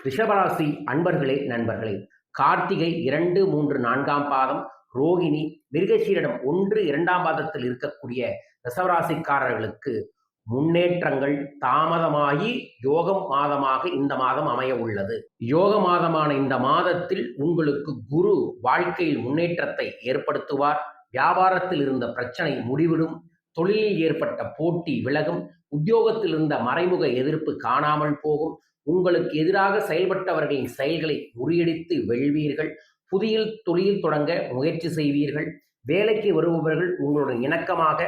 ரிஷபராசி அன்பர்களே நண்பர்களே கார்த்திகை இரண்டு மூன்று நான்காம் பாதம் ரோகிணி மிருகசீரிடம் ஒன்று இரண்டாம் பாதத்தில் இருக்கக்கூடிய ரிஷபராசிக்காரர்களுக்கு முன்னேற்றங்கள் தாமதமாகி யோகம் மாதமாக இந்த மாதம் அமைய உள்ளது. யோக மாதமான இந்த மாதத்தில் உங்களுக்கு குரு வாழ்க்கையில் முன்னேற்றத்தை ஏற்படுத்துவார். வியாபாரத்தில் இருந்த பிரச்சனை முடிவிடும். தொழிலில் ஏற்பட்ட போட்டி விலகும். உத்தியோகத்தில் இருந்த மறைமுக எதிர்ப்பு காணாமல் போகும். உங்களுக்கு எதிராக செயல்பட்டவர்களின் செயல்களை முறியடித்து வெல்வீர்கள். புதிய தொழில் தொடங்க முயற்சி செய்வீர்கள். வேலைக்கு வருபவர்கள் உங்களுடன் இணக்கமாக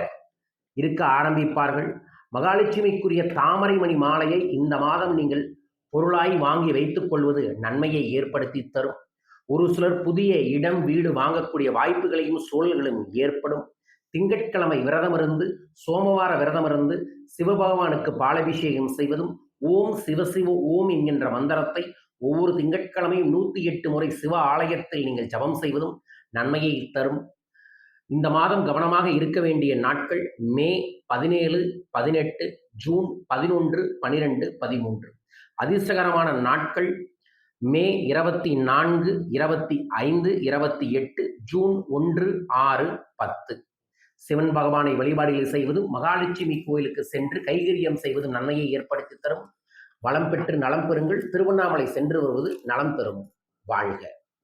இருக்க ஆரம்பிப்பார்கள். மகாலட்சுமிக்குரிய தாமரை மணி மாலையை இந்த மாதம் நீங்கள் பொருளாய் வாங்கி வைத்துக் கொள்வது நன்மையை ஏற்படுத்தி தரும். ஒரு சிலர் புதிய இடம் வீடு வாங்கக்கூடிய வாய்ப்புகளையும் சூழல்களும் ஏற்படும். திங்கட்கிழமை விரதமிருந்து சோமவார விரதமிருந்து சிவபகவானுக்கு பாலபிஷேகம் செய்வதும் ஓம் சிவசிவ ஓம் என்கின்ற மந்திரத்தை ஒவ்வொரு திங்கட்கிழமையும் நூற்றி எட்டு முறை சிவ ஆலயத்தில் நீங்கள் ஜபம் செய்வதும் நன்மையை தரும். இந்த மாதம் கவனமாக இருக்க வேண்டிய நாட்கள் மே பதினேழு பதினெட்டு ஜூன் பதினொன்று பனிரெண்டு பதிமூன்று. அதிர்ஷ்டகரமான நாட்கள் மே இருபத்தி நான்கு இருபத்தி ஐந்து இருபத்தி எட்டு ஜூன் ஒன்று ஆறு பத்து. சிவன் பகவானை வழிபாடுகள் செய்வதும் மகாலட்சுமி கோயிலுக்கு சென்று கைகரியம் செய்வதும் நன்மையை ஏற்படுத்தி தரும். வளம் பெற்று நலம் பெறுங்கள். திருவண்ணாமலை சென்று வருவது நலம் பெறும் வாழ்க.